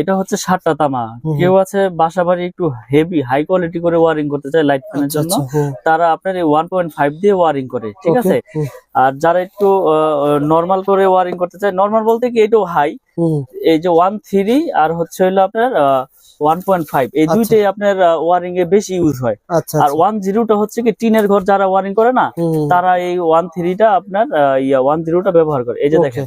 এটা হচ্ছে সাতটা তামা। কেউ আছে বাসা বাড়ি একটু হেভি হাই কোয়ালিটি করে ওয়ারিং করতে চায় লাইট ফ্যানের আচ্ছা জন্য আচ্ছা তারা আপনার ওয়ান পয়েন্ট ফাইভ দিয়ে ওয়ারিং করে ঠিক আছে? আর যারা একটু নর্মাল করে ওয়ারিং করতে চায় নর্মাল বলতে কি এটাও হাই এই যে ওয়ান থ্রি আর হচ্ছে হলো আপনার ওয়ান পয়েন্ট ফাইভ এই আচ্ছা। দুইটাই আপনার ওয়ারিং এ বেশি ইউজ হয়। আর ওয়ান জিরোটা হচ্ছে কি টিনের ঘর যারা ওয়ারিং করে না তারা এই ওয়ান থ্রিটা আপনার ইয়া ওয়ান জিরোটা ব্যবহার করে। এই যে দেখেন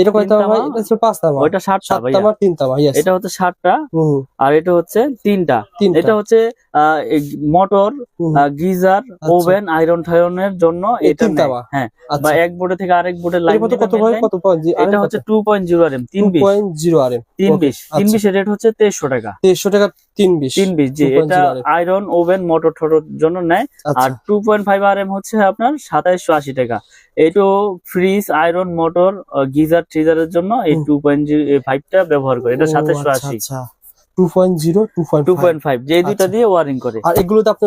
এটা কয় তামা ভাই? এটা ছিল পাঁচ তামা ওইটা সাত তামা তিন তামা এটা হচ্ছে সাতটা আর এটা হচ্ছে তিনটা। এটা হচ্ছে মোটর গিজার ওভেন আয়রন ঠায়রনের জন্য এটা হ্যাঁ বা এক বোর্ডে থেকে আরেক বোর্ডে লাইন কত কত এটা হচ্ছে 2.0 আরএম আরএম 320 320 রেট হচ্ছে 2300 টাকা। 2300 টাকা 320 320 জি এটা আয়রন ওভেন মোটর ঠোটর জন্য নেয়। আর 2.5 আরএম হচ্ছে আপনার 2780 টাকা। এটো ফ্রিজ আয়রন মোটর গিজার ট্রিজারের জন্য এই 2.5টা ব্যবহার করে। এটা 2780 আচ্ছা। 2.0 2.5 2.5 যে দুটো আচ্ছা। দিয়ে ওয়ারিং করে। আর এগুলো তো আপনি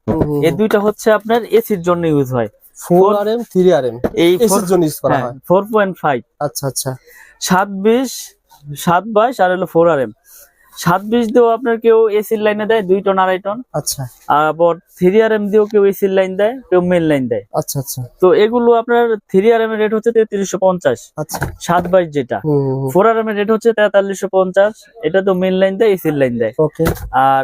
এই দুইটা হচ্ছে আপনার এসির জন্য ইউজ হয়। Four R M three R M এই এসির জন্য ইউজ করা হয় পয়েন্ট ফাইভ আচ্ছা আচ্ছা। সাত বিশ সাত বাইশ আর হলো ফোর আর এম সাত বিশ দিয়েও আপনার কেউ এসির লাইনে দেয় দুই টন আড়াই টন আচ্ছা। আর আবার থ্রি আর এম দিয়েও কেউ এসির লাইন দেয় কেউ মেন লাইন দেয়। আচ্ছা আচ্ছা। তো এগুলো আপনার থ্রি আর এম এর রেট হচ্ছে তেত্রিশশো পঞ্চাশ। আচ্ছা। সাত বাইশ যেটা। হুম, হুম, হুম। ফোর আর এম এর রেট হচ্ছে তেতাল্লিশশো পঞ্চাশ। এটা তো মেন লাইন দেয় এসির লাইন দেয়। ওকে আর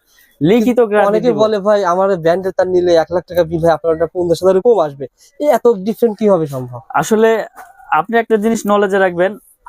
লিখিত অনেকে বলে ভাই আমার ব্যান্ডে তার নিলে এক লাখ টাকা বিল হয় আপনার পঞ্চাশ হাজার কম আসবে। এত ডিফারেন্ট কি হবে সম্ভব? আসলে আপনি একটা জিনিস নলেজে রাখবেন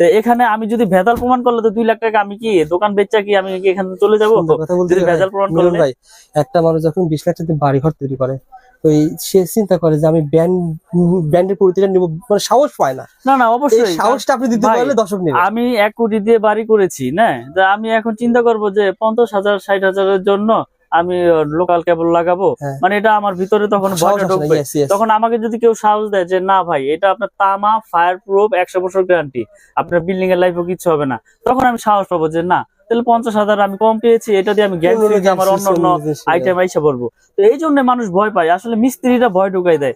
তো এখানে আমি যদি ভেজাল প্রমাণ করলে তো দুই লাখ টাকা আমি কি দোকান বেচা কি আমি কি এখানে চলে যাব? ভেজাল প্রমাণ করলে? ভাই একটা মানুষ যখন বিশ লাখ টাকা বাড়ি ঘর তৈরি করে তো সে চিন্তা করে যে আমি নিব মানে সাহস পায় না। না না অবশ্যই। সাহসটা আপনি দিতে পারলে দর্শক নেবে। আমি এক কোটি দিয়ে বাড়ি করেছি না? আমি এখন চিন্তা করব যে পঞ্চাশ হাজার ষাট হাজারের জন্য আমি লোকাল কেবল লাগাবো। হ্যাঁ। মানে এটা আমার ভিতরে তখন ভয়টা ঢুকবে. তখন আমাকে যদি কেউ সাহস দেয় যে না ভাই এটা আপনার তামা ফায়ার প্রুফ একশো বছর গ্যারান্টি আপনার বিল্ডিং এর লাইফও কিছু হবে না। তখন আমি সাহস পাবো যে না তাহলে পঞ্চাশ হাজার আমি কম পেয়েছি এটা দিয়ে আমি অন্য আমার অন্য। আইটেম আইসা পড়ব। তো এই জন্য মানুষ ভয় পায়। আসলে মিস্ত্রিরা ভয় ঢুকাই দেয়।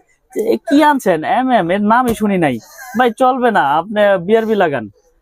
কি আনছেন? এম এম এর নামই শুনি নাই। ভাই চলবে না আপনি বিআরবি লাগান।